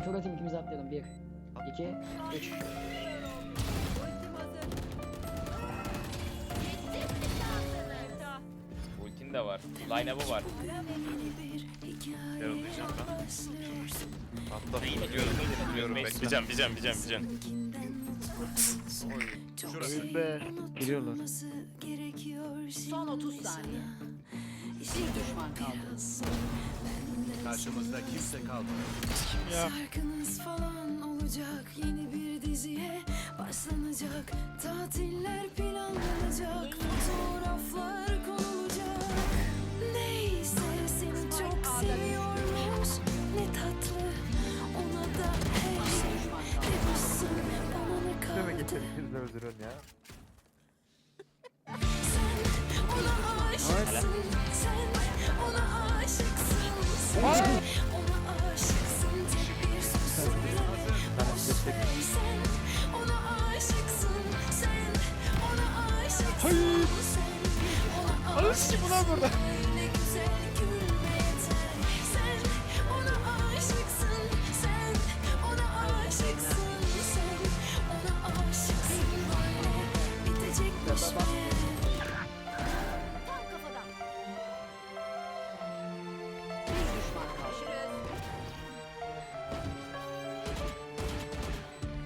info atayım ikimiz atlayalım. 1, 2, 3. Ultin de var. Line-up'ı var. Yarılayacağım ben. Atla. Biliyorum, Biliyorum. Bekleyeceğim, diyeceğim, diyeceğim. Oyun be. Giriyorlar. Son 30 saniye. Bir düşman kaldı. Karşımızda kimse kalmadı. Şarkınız falan olacak yeni bir diziye başlanacak tatiller planlanacak fotoğraflar konulacak neyse seni çok seviyormuş ne tatlı ona da hey yapasın bana ne Değil mi kaldı getirdiniz öldürün ya? Ona aşıksın sen ona aşıksın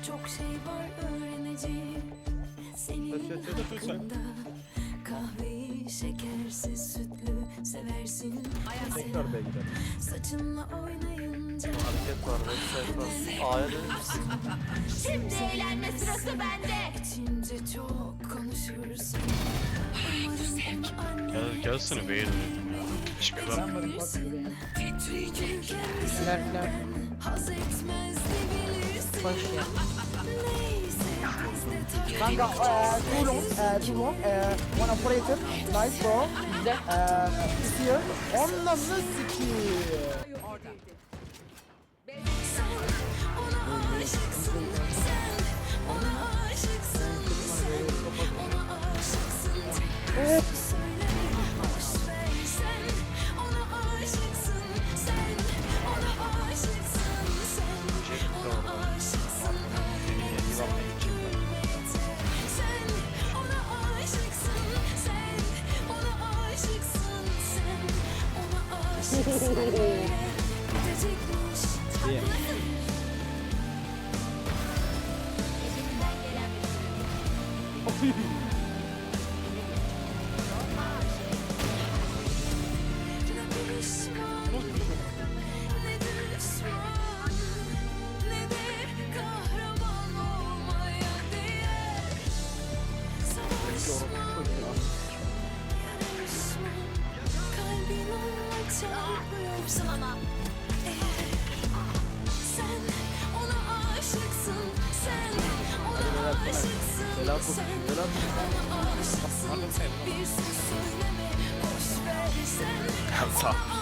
Çok şey var öğreneceğim senin hakkında Kahveyi şekersiz sütlü seversin Tekrar B'ye gidelim. Saçınla oynayınca Hareket var, website var. A'ya dönüşsün. Şimdi eğlenme sırası bende İçince çok konuşursun Gel, varım bak gibi. Titriyken Güler güler. Haz etmezdi bilirsin Biz de Kanka eee too long, eee too long, one operator, nice bro. Here. Onunla sikiyim. Ona aşıksın ona çarpıyorsa eğer sen ona aşıksın, sen ona aşıksın, sen ona aşıksın. Bir söz söyleme, boş ver sen Sağ ol. ona aşıksın.